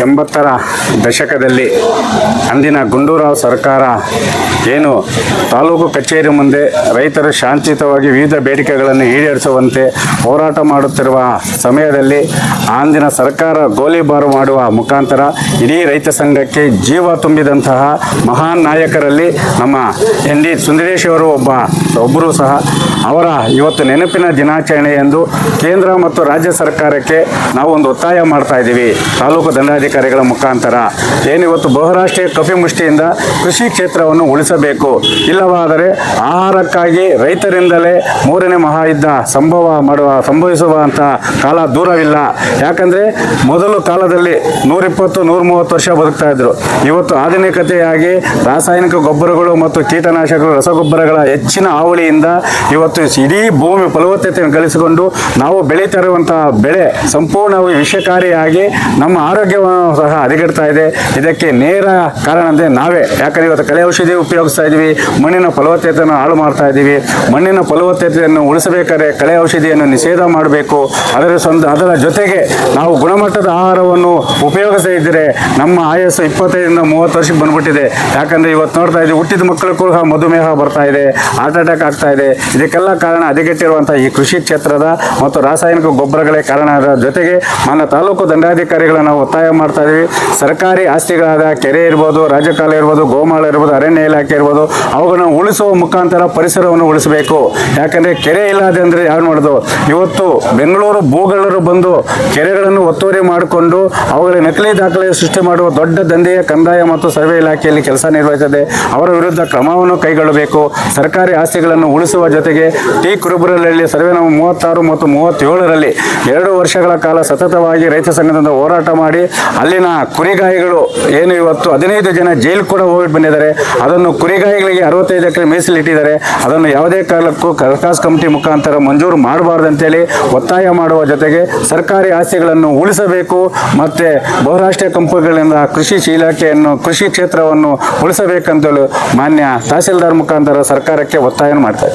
ಎಂಬತ್ತರ ದಶಕದಲ್ಲಿ ಅಂದಿನ ಗುಂಡೂರಾವ್ ಸರ್ಕಾರ ಏನು? ತಾಲೂಕು ಕಚೇರಿ ಮುಂದೆ ರೈತರು ಶಾಂತಿಯುತವಾಗಿ ವಿವಿಧ ಬೇಡಿಕೆಗಳನ್ನು ಈಡೇರಿಸುವಂತೆ ಹೋರಾಟ ಮಾಡುತ್ತಿರುವ ಸಮಯದಲ್ಲಿ ಅಂದಿನ ಸರ್ಕಾರ ಗೋಲಿಬಾರು ಮಾಡುವ ಮುಖಾಂತರ ಇಡೀ ರೈತ ಸಂಘಕ್ಕೆ ಜೀವ ತುಂಬಿದಂತಹ ಮಹಾನ್ ನಾಯಕರಲ್ಲಿ ನಮ್ಮ ಎನ್ ಡಿ ಸುಂದರೇಶ್ ಅವರು ಒಬ್ಬ, ಒಬ್ಬರು ಸಹ ಅವರ ಇವತ್ತು ನೆನಪಿನ ದಿನಾಚರಣೆ ಎಂದು ಕೇಂದ್ರ ಮತ್ತು ರಾಜ್ಯ ಸರ್ಕಾರಕ್ಕೆ ನಾವು ಒಂದು ಒತ್ತಾಯ ಮಾಡ್ತಾ ಇದ್ದೀವಿ. ತಾಲೂಕು ದಂಡಾಧಿಕಾರಿಗಳ ಮುಖಾಂತರ. ಏನಿವತ್ತು ಬಹುರಾಷ್ಟ್ರೀಯ ಕಪಿಮುಷ್ಟಿಯಿಂದ ಕೃಷಿ ಕ್ಷೇತ್ರವನ್ನು ಉಳಿಸಬೇಕು ಇಲ್ಲವಾದರೆ ಆಹಾರಕ್ಕಾಗಿ ರೈತರಿಂದಲೇ ಮೂರನೇ ಮಹಾಯುದ್ಧ ಸಂಭವ ಮಾಡುವ ಸಂಭವಿಸುವಂಥ ಕಾಲ ದೂರವಿಲ್ಲ. ಯಾಕಂದರೆ ಮೊದಲು ಕಾಲದಲ್ಲಿ ನೂರಿಪ್ಪತ್ತು ನೂರ ಮೂವತ್ತು ವರ್ಷ ಬದುಕ್ತಾ ಇದ್ರು. ಇವತ್ತು ಆಧುನಿಕತೆಯಾಗಿ ರಾಸಾಯನಿಕ ಗೊಬ್ಬರಗಳು ಮತ್ತು ಕೀಟನಾಶಕಗಳು, ರಸಗೊಬ್ಬರಗಳ ಹೆಚ್ಚಿನ ಹಾವಳಿಯಿಂದ ಇವತ್ತು ಇಡೀ ಭೂಮಿ ಫಲವತ್ತತೆಯನ್ನು ಗಳಿಸಿಕೊಂಡು ನಾವು ಬೆಳೀತಾ ಇರುವಂತಹ ಬೆಳೆ ಸಂಪೂರ್ಣವಾಗಿ ವಿಷಕಾರಿಯಾಗಿ ನಮ್ಮ ಆರೋಗ್ಯವನ್ನು ಸಹ ಹದಗೆಡ್ತಾ ಇದೆ. ಇದಕ್ಕೆ ನೇರ ಕಾರಣ ಅಂದರೆ ನಾವೇ. ಯಾಕಂದ್ರೆ ಇವತ್ತು ಕಳೆ ಔಷಧಿ ಉಪಯೋಗಿಸ್ತಾ ಇದ್ದೀವಿ ಮಣ್ಣಿನ ಫಲವತ್ತತೆಯನ್ನು ಹಾಳು ಮಾಡ್ತಾ ಇದ್ದೀವಿ ಮಣ್ಣಿನ ಫಲವತ್ತತೆಯನ್ನು ಉಳಿಸಬೇಕಾದ್ರೆ ಕಳೆ ಔಷಧಿಯನ್ನು ನಿಷೇಧ ಮಾಡಬೇಕು. ಅದರ ಸ್ವಂತ, ಅದರ ಜೊತೆಗೆ ನಾವು ಗುಣಮಟ್ಟದ ಆಹಾರವನ್ನು ಉಪಯೋಗಿಸದೇ ಇದ್ದರೆ ನಮ್ಮ ಆಯಸ್ಸು ಇಪ್ಪತ್ತೈದರಿಂದ ಮೂವತ್ತು ವರ್ಷಕ್ಕೆ ಬಂದ್ಬಿಟ್ಟಿದೆ. ಯಾಕಂದರೆ ಇವತ್ತು ನೋಡ್ತಾ ಇದ್ದೀವಿ, ಹುಟ್ಟಿದ ಮಕ್ಕಳು ಕೂಡ ಮಧುಮೇಹ ಬರ್ತಾ ಇದೆ, ಹಾರ್ಟ್ ಅಟ್ಯಾಕ್ ಆಗ್ತಾ ಇದೆ. ಇದಕ್ಕೆಲ್ಲ ಕಾರಣ ಹದಗೆಟ್ಟಿರುವಂಥ ಈ ಕೃಷಿ ಕ್ಷೇತ್ರದ ಮತ್ತು ರಾಸಾಯನಿಕ ಗೊಬ್ಬರಗಳೇ ಕಾರಣ. ಅದರ ಜೊತೆಗೆ ಮಾನ್ಯ ತಾಲೂಕು ದಂಡಾಧಿಕಾರಿಗಳನ್ನು ಒತ್ತಾಯ ಮಾಡ್ತಾ ಇದ್ದೀವಿ ಸರ್ಕಾರಿ ಆಸ್ತಿಗಳಾದ ಕೆರೆ ಇರ್ಬೋದು, ರಾಜಕಾಲ ಇರ್ಬೋದು, ಗೋಮಾಳ ಇರ್ಬೋದು, ಅರಣ್ಯ ಇಲಾಖೆ ಇರ್ಬೋದು, ಅವುಗಳನ್ನು ಉಳಿಸುವ ಮುಖಾಂತರ ಪರಿಸರವನ್ನು ಉಳಿಸಬೇಕು. ಯಾಕಂದರೆ ಕೆರೆ ಇಲ್ಲದೆ ಅಂದರೆ ಯಾರು ಮಾಡೋದು? ಇವತ್ತು ಬೆಂಗಳೂರು ಭೂಗಳರು ಬಂದು ಕೆರೆಗಳನ್ನು ಒತ್ತುವರಿ ಮಾಡಿಕೊಂಡು ಅವುಗಳ ನಕಲಿ ದಾಖಲೆ ಸೃಷ್ಟಿ ಮಾಡುವ ದೊಡ್ಡ ದಂಧೆಯ ಕಂದಾಯ ಮತ್ತು ಸರ್ವೆ ಇಲಾಖೆಯಲ್ಲಿ ಕೆಲಸ ನಿರ್ವಹಿಸದೆ ಅವರ ವಿರುದ್ಧ ಕ್ರಮವನ್ನು ಕೈಗೊಳ್ಳಬೇಕು. ಸರ್ಕಾರಿ ಆಸ್ತಿಗಳನ್ನು ಉಳಿಸುವ ಜೊತೆಗೆ ಟಿ ಕುರುಬುರಲ್ಲಿ ಸರ್ವೆ ನಂಬರ್ ಮೂವತ್ತಾರು ಮತ್ತು ಮೂವತ್ತೇಳರಲ್ಲಿ ಎರಡು ವರ್ಷಗಳ ಕಾಲ ಸತತವಾಗಿ ರೈತ ಸಂಘದಿಂದ ಹೋರಾಟ ಮಾಡಿ, ಅಲ್ಲಿನ ಕುರಿಗಾಯಿಗಳು ಏನು ಇವತ್ತು ಹದಿನೈದು ಜನ ಜೈಲು ಕೂಡ ಹೋಗಿ ಬಂದಿದ್ದಾರೆ. ಅದನ್ನು ಕುರಿಗಾಯಿಗಳಿಗೆ ಅರವತ್ತೈದು ಎಕರೆ ಮೀಸಲಿಟ್ಟಿದ್ದಾರೆ ಅದನ್ನು ಯಾವುದೇ ಕಾಲಕ್ಕೂ ಕರ್ಕಾಸ್ ಕಮಿಟಿ ಮುಖಾಂತರ ಮಂಜೂರು ಮಾಡಬಾರ್ದು ಅಂತೇಳಿ ಒತ್ತಾಯ ಮಾಡುವ ಜೊತೆಗೆ ಸರ್ಕಾರಿ ಆಸ್ತಿಗಳನ್ನು ಉಳಿಸಬೇಕು ಮತ್ತು ಬಹುರಾಷ್ಟ್ರೀಯ ಕಂಪನಿಗಳಿಂದ ಕೃಷಿ ಇಲಾಖೆಯನ್ನು, ಕೃಷಿ ಕ್ಷೇತ್ರವನ್ನು ಉಳಿಸಬೇಕಂತೇಳಿ ಮಾನ್ಯ ತಹಸೀಲ್ದಾರ್ ಮುಖಾಂತರ ಸರ್ಕಾರಕ್ಕೆ ಒತ್ತಾಯ ಮಾಡ್ತಾರೆ